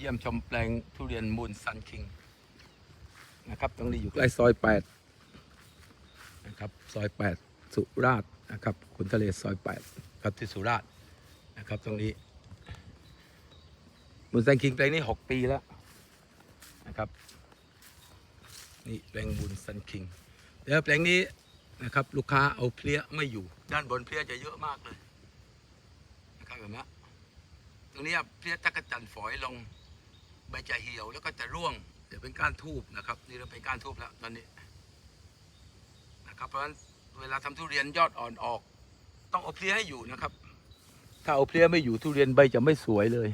เยี่ยมชมแปลงทุเรียนมูลซันคิงนะครับตรงนี้อยู่ใกล้ซอยแปดนะครับซอยแปดสุราษฎร์นะครับขุนทะเลซอยแปดครับที่สุราษฎร์นะครับตรงนี้มูลซันคิงแปลงนี้หกปีแล้วนะครับนี่แปลงมูลซันคิงเดี๋ยวแปลงนี้นะครับลูกค้าเอาเพลี้ยไม่อยู่ ด้านบนเพลี้ยจะเยอะมากเลยนะครับเห็นไหมตรงนี้เพลี้ยจักรจันฝอยลง ใบจะเหี่ยวแล้วก็จะร่วง เดี๋ยวเป็นก้านทูบนะครับ นี่เราเป็นก้านทูบแล้วตอนนี้นะครับเพราะฉะนั้นเวลาทำทุเรียนยอดอ่อนออก ต้องเอาเพลี้ยให้อยู่นะครับ ถ้าเอาเพลี้ยไม่อยู่ทุเรียนใบจะไม่สวยเลย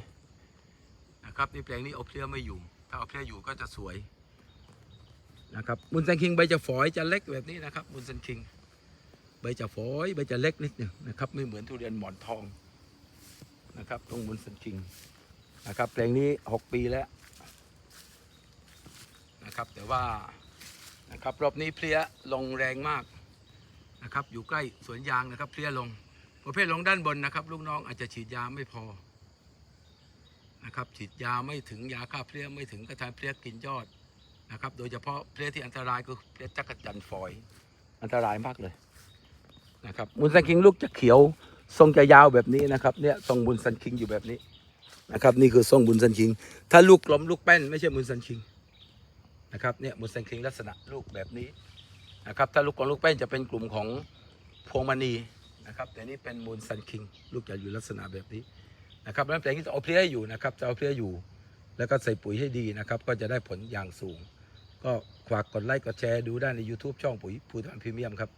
นะครับนี่แปลงนี้เอาเพลี้ยไม่อยู่ ถ้าเอาเพลี้ยอยู่ก็จะสวยนะครับมุนซันคิงใบจะฝอยจะเล็กแบบนี้นะครับมุนซันคิงใบจะฝอยใบจะเล็กนิดหนึงนะครับไม่เหมือนทุเรียนหมอนทองนะครับตรงบนสันคิง นะครับเพลงนี้หกปีแล้วนะครับแต่ว่านะครับรอบนี้เพลี้ยลงแรงมากนะครับอยู่ใกล้สวนยางนะครับเพลี้ยลงประเภทลงด้านบนนะครับ ลูกน้องอาจจะฉีดยาไม่พอนะครับฉีดยาไม่ถึงยาฆ่าเพลี้ยไม่ถึงกระทายเพลี้ยกินยอดนะครับโดยเฉพาะเพลี้ยที่อันตรายคือเพลี้ยจักรจันฝอย อันตรายมากเลยนะครับมุนสันคิงลูกจะเขียว ทรงจะยาวแบบนี้นะครับเนี่ยทรงบุญสันคิงอยู่แบบนี้ นะครับนี่คือทรงบุญสันคิง ถ้าลูกกลมลูกแป้นไม่ใช่บุญสันคิงนะครับเนี่ยบุญสันคิงลักษณะลูกแบบนี้นะครับถ้าลูกกลมลูกแป้นจะเป็นกลุ่มของพวงมณีนะครับแต่นี่เป็นบุญสันคิงลูกจะอยู่ลักษณะแบบนี้นะครับแล้วแปลงนี้จะเอาเพลี้ยอยู่นะครับจะเอาเพลี้ยอยู่ แล้วก็ใส่ปุ๋ยให้ดีนะครับ ก็จะได้ผลอย่างสูง ก็ฝากกดไลค์กดแชร์ดูได้ใน YouTube ช่องปุ๋ยภูธรพรีเมียมครับ